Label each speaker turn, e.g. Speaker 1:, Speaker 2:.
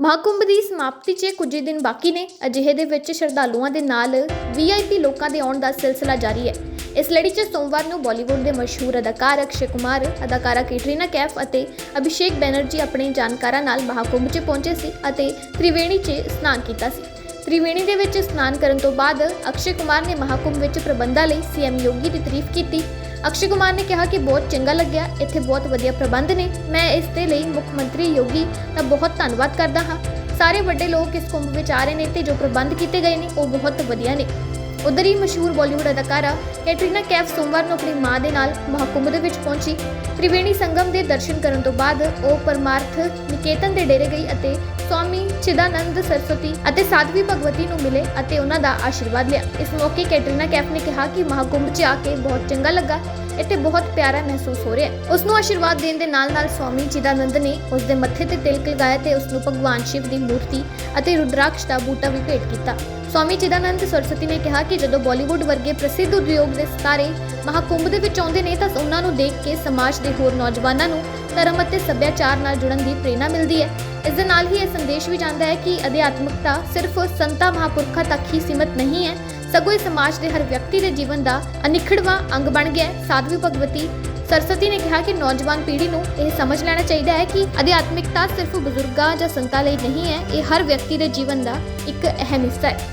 Speaker 1: ਮਹਾਕੁੰਭ ਦੀ ਸਮਾਪਤੀ 'ਚ ਕੁਝ ਹੀ ਦਿਨ ਬਾਕੀ ਨੇ। ਅਜਿਹੇ ਦੇ ਵਿੱਚ ਸ਼ਰਧਾਲੂਆਂ ਦੇ ਨਾਲ ਵੀਆਈਪੀ ਲੋਕਾਂ ਦੇ ਆਉਣ ਦਾ ਸਿਲਸਿਲਾ ਜਾਰੀ ਹੈ। ਇਸ ਲੜੀ 'ਚ ਸੋਮਵਾਰ ਨੂੰ ਬਾਲੀਵੁੱਡ ਦੇ ਮਸ਼ਹੂਰ ਅਦਾਕਾਰ ਅਕਸ਼ੇ ਕੁਮਾਰ, ਅਦਾਕਾਰਾ ਕੈਟਰੀਨਾ ਕੈਫ ਅਤੇ ਅਭਿਸ਼ੇਕ ਬੈਨਰਜੀ ਆਪਣੇ ਜਾਣਕਾਰਾਂ ਨਾਲ ਮਹਾਕੁੰਭ 'ਚ ਪਹੁੰਚੇ ਸੀ ਅਤੇ ਤ੍ਰਿਵੇਣੀ 'ਚ ਇਸ਼ਨਾਨ ਕੀਤਾ ਸੀ। ਤ੍ਰਿਵੇਣੀ ਦੇ ਵਿੱਚ ਇਸ਼ਨਾਨ ਕਰਨ ਤੋਂ ਬਾਅਦ ਅਕਸ਼ੇ ਕੁਮਾਰ ਨੇ ਮਹਾਕੁੰਭ ਵਿੱਚ ਪ੍ਰਬੰਧਾਂ ਲਈ ਸੀਐਮ ਯੋਗੀ ਦੀ ਤਾਰੀਫ ਕੀਤੀ। ਅਕਸ਼ੇ ਕੁਮਾਰ ਨੇ ਕਿਹਾ ਕਿ ਬਹੁਤ ਚੰਗਾ ਲੱਗਿਆ, ਇੱਥੇ ਬਹੁਤ ਵਧੀਆ ਪ੍ਰਬੰਧ ਨੇ। ਮੈਂ ਇਸ ਦੇ ਲਈ ਮੁੱਖ ਮੰਤਰੀ ਯੋਗੀ ਦਾ ਬਹੁਤ ਧੰਨਵਾਦ ਕਰਦਾ ਹਾਂ। ਸਾਰੇ ਵੱਡੇ ਲੋਕ ਇਸ ਕੁੰਭ ਵਿੱਚ ਆ ਰਹੇ ਨੇ ਤੇ ਜੋ ਪ੍ਰਬੰਧ ਕੀਤੇ ਗਏ ਨੇ, ਉਹ ਬਹੁਤ ਵਧੀਆ ਨੇ। ਉਧਰ ਹੀ ਮਸ਼ਹੂਰ ਬਾਲੀਵੁੱਡ ਅਦਾਕਾਰਾ ਕੈਟਰੀਨਾ ਕੈਫ ਸੋਮਵਾਰ ਨੂੰ ਆਪਣੀ ਮਾਂ ਦੇ ਨਾਲ ਮਹਾਕੁੰਭ ਦੇ ਵਿੱਚ ਪਹੁੰਚੀ। ਤ੍ਰਿਵੇਣੀ ਸੰਗਮ ਦੇ ਦਰਸ਼ਨ ਕਰਨ ਤੋਂ ਬਾਅਦ ਉਹ ਪਰਮਾਰਥ ਨਿਕੇਤਨ ਦੇ ਡੇਰੇ ਗਈ ਅਤੇ ਸਵਾਮੀ ਚਿਦਾਨੰਦ ਸਰਸਵਤੀ ਅਤੇ ਸਾਧਵੀ ਭਗਵਤੀ ਨੂੰ ਮਿਲੇ ਅਤੇ ਉਹਨਾਂ ਦਾ ਆਸ਼ੀਰਵਾਦ ਲਿਆ। ਇਸ ਮੌਕੇ ਕੈਟਰੀਨਾ ਕੈਫ ਨੇ ਕਿਹਾ ਕਿ ਮਹਾਕੁੰਭ 'ਚ ਆ ਕੇ ਬਹੁਤ ਚੰਗਾ ਲੱਗਾ। ਇੱਥੇ ਬਹੁਤ ਪਿਆਰਾ ਮਹਿਸੂਸ ਹੋ ਰਿਹਾ ਹੈ। ਉਸ ਨੂੰ ਆਸ਼ੀਰਵਾਦ ਦੇਣ ਦੇ ਨਾਲ-ਨਾਲ ਸਵਾਮੀ ਚਿਦਾਨੰਦ ਨੇ ਉਸ ਦੇ ਮੱਥੇ ਤੇ ਤਿਲਕ ਲਗਾਇਆ ਤੇ ਉਸ ਨੂੰ ਭਗਵਾਨ ਸ਼ਿਵ ਦੀ ਮੂਰਤੀ ਅਤੇ ਰੁਦਰਾਕਸ਼ ਦਾ ਬੂਟਾ ਵੀ ਭੇਟ ਕੀਤਾ। ਸਵਾਮੀ ਚਿਦਾਨੰਦ ਸਰਸਵਤੀ ਨੇ ਕਿਹਾ ਕਿ ਜਦੋਂ ਬਾਲੀਵੁੱਡ ਵਰਗੇ ਪ੍ਰਸਿੱਧ ਉਦਯੋਗ ਦੇ ਸਿਤਾਰੇ ਮਹਾਕੁੰਭ ਦੇ ਵਿੱਚ ਆਉਂਦੇ ਨੇ ਤਾਂ ਉਹਨਾਂ ਨੂੰ ਦੇਖ ਕੇ ਸਮਾਜ ਦੇ ਹੋਰ ਨੌਜਵਾਨਾਂ ਨੂੰ ਧਰਮ ਅਤੇ ਸੱਭਿਆਚਾਰ ਨਾਲ ਜੁੜਨ ਦੀ ਪ੍ਰੇਰਣਾ ਮਿਲਦੀ ਹੈ। ਇਸ ਦੇ ਨਾਲ ਹੀ ਇਹ ਸੰਦੇਸ਼ ਵੀ ਜਾਂਦਾ ਹੈ ਕਿ ਅਧਿਆਤਮਿਕਤਾ ਸਿਰਫ ਸੰਤਾਂ ਮਹਾਪੁਰਖਾਂ ਤੱਕ ਹੀ ਸੀਮਤ ਨਹੀਂ ਹੈ, ਸਗੋਂ ਇਹ ਸਮਾਜ ਦੇ ਹਰ ਵਿਅਕਤੀ ਦੇ ਜੀਵਨ ਦਾ ਅਨਿਖੜਵਾਂ ਅੰਗ ਬਣ ਗਿਆ ਹੈ। ਸਾਧਵੀ ਭਗਵਤੀ ਸਰਸਵਤੀ ਨੇ ਕਿਹਾ ਕਿ ਨੌਜਵਾਨ ਪੀੜ੍ਹੀ ਨੂੰ ਇਹ ਸਮਝ ਲੈਣਾ ਚਾਹੀਦਾ ਹੈ ਕਿ ਅਧਿਆਤਮਿਕਤਾ ਸਿਰਫ ਬਜ਼ੁਰਗਾਂ ਜਾਂ ਸੰਤਾਂ ਲਈ ਨਹੀਂ ਹੈ, ਇਹ ਹਰ ਵਿਅਕਤੀ ਦੇ ਜੀਵਨ ਦਾ ਇੱਕ ਅਹਿਮ ਹਿੱਸਾ ਹੈ।